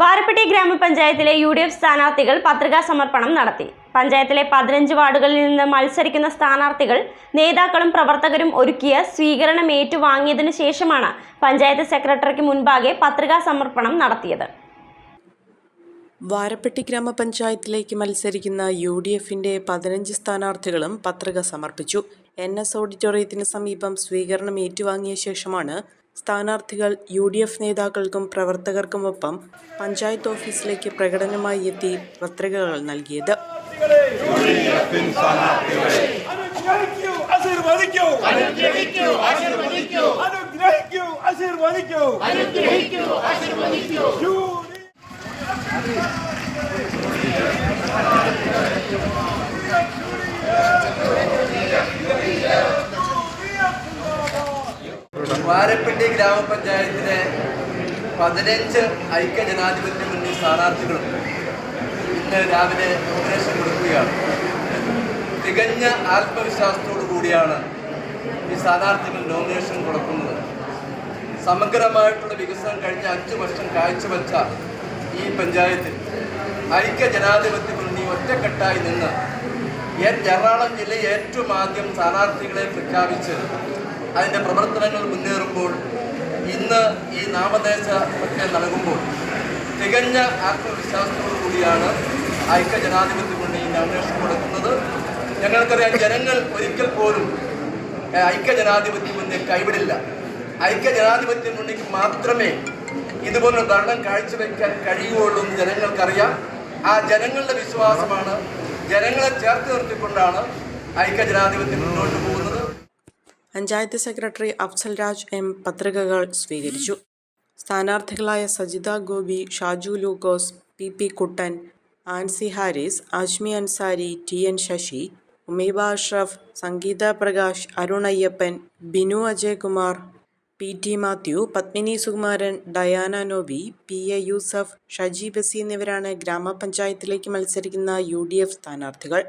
വാരപ്പെട്ടി ഗ്രാമപഞ്ചായത്തിലെ U D F സ്ഥാനാർത്ഥികൾ പത്രികാ സമർപ്പണം നടത്തി. പഞ്ചായത്തിലെ പതിനഞ്ച് വാർഡുകളിൽ നിന്ന് മത്സരിക്കുന്ന സ്ഥാനാർത്ഥികൾ നേതാക്കളും പ്രവർത്തകരും ഒരുക്കിയ സ്വീകരണം ഏറ്റുവാങ്ങിയതിനു ശേഷമാണ് പഞ്ചായത്ത് സെക്രട്ടറിക്ക് മുൻപാകെ പത്രികാ സമർപ്പണം നടത്തിയത്. വാരപ്പെട്ടി ഗ്രാമപഞ്ചായത്തിലേക്ക് മത്സരിക്കുന്ന യു ഡി എഫിന്റെ പതിനഞ്ച് സ്ഥാനാർത്ഥികളും പത്രിക സമർപ്പിച്ചു. എൻ എസ് ഓഡിറ്റോറിയത്തിന് സമീപം സ്വീകരണം ഏറ്റുവാങ്ങിയ ശേഷമാണ് സ്ഥാനാർത്ഥികൾ യു ഡി എഫ് നേതാക്കൾക്കും പ്രവർത്തകർക്കുമൊപ്പം പഞ്ചായത്ത് ഓഫീസിലേക്ക് പ്രകടനമായി എത്തി പത്രികകൾ നൽകിയത്. വാരപ്പെട്ടി ഗ്രാമപഞ്ചായത്തിലെ പതിനഞ്ച് ഐക്യ ജനാധിപത്യ മുന്നണി സ്ഥാനാർത്ഥികളും ഇന്ന് രാവിലെ നോമിനേഷൻ കൊടുക്കുകയാണ്. തികഞ്ഞ ആത്മവിശ്വാസത്തോടു കൂടിയാണ് ഈ സ്ഥാനാർത്ഥികൾ നോമിനേഷൻ കൊടുക്കുന്നത്. സമഗ്രമായിട്ടുള്ള വികസനം കഴിഞ്ഞ അഞ്ച് വർഷം കാഴ്ചവെച്ച ഈ പഞ്ചായത്തിൽ ഐക്യ ജനാധിപത്യ മുന്നണി ഒറ്റക്കെട്ടായി നിന്ന് എറണാകുളം ജില്ലയിൽ ഏറ്റവും ആദ്യം സ്ഥാനാർത്ഥികളെ പ്രഖ്യാപിച്ച് അതിന്റെ പ്രവർത്തനങ്ങൾ മുന്നേറുമ്പോൾ ഇന്ന് ഈ നാമദേശ പ്രക്രിയ നൽകുമ്പോൾ തികഞ്ഞ ആത്മവിശ്വാസത്തോടു കൂടിയാണ് ഐക്യ ജനാധിപത്യ മുന്നണി നോമിനേഷൻ കൊടുക്കുന്നത്. ഞങ്ങൾക്കറിയാം ജനങ്ങൾ ഒരിക്കൽ പോലും ഐക്യ ജനാധിപത്യ മുന്നണി കൈവിടില്ല. ഐക്യ ജനാധിപത്യ മുന്നണിക്ക് മാത്രമേ ഇതുപോലെ ഭരണം കാഴ്ചവെക്കാൻ കഴിയുകയുള്ളൂ എന്ന് ജനങ്ങൾക്കറിയാം. ആ ജനങ്ങളുടെ വിശ്വാസമാണ്. ജനങ്ങളെ ചേർത്ത് നിർത്തിക്കൊണ്ടാണ് ഐക്യ ജനാധിപത്യം മുന്നോട്ട് പോകുന്നത്. പഞ്ചായത്ത് സെക്രട്ടറി അഫ്സൽ രാജ് എം പത്രികകൾ സ്വീകരിച്ചു. സ്ഥാനാർത്ഥികളായ Sajitha Gopi Shaju Lukose P P Kuttan Ancy Haris Ajmi Ansari T N Sasi Umeeba Ashraf Sangeetha Prakash Arun Ayyappan Binu Ajaykumar P T Mathew Padmini Sukumaran Diana Noby P A Yusuf Shaji Basi എന്നിവരാണ് ഗ്രാമപഞ്ചായത്തിലേക്ക് മത്സരിക്കുന്ന U D F സ്ഥാനാർത്ഥികൾ.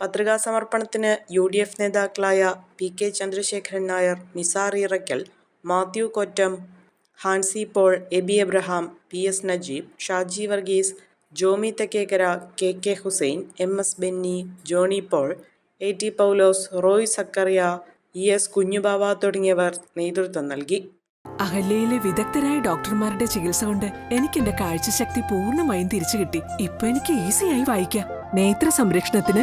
പത്രികാ സമർപ്പണത്തിന് U D F നേതാക്കളായ P K Chandrasekharan Nair Nisar Irakkal Mathew Kottam Hansi Paul Aby Abraham P S Najeeb Shaji Varghese Jomy Thekkekara K K Hussain M S Benny Johny Paul A T Paulose Roy Zachariah E S Kunjubava തുടങ്ങിയവർ നേതൃത്വം നൽകി. അഹല്യയിലെ വിദഗ്ധരായ ഡോക്ടർമാരുടെ ചികിത്സ കൊണ്ട് എനിക്ക് എന്റെ കാഴ്ചശക്തി പൂർണമായും തിരിച്ചു കിട്ടി. ഇപ്പൊ എനിക്ക് ഈസിയായി വായിക്കാം. നേത്ര സംരക്ഷണത്തിന്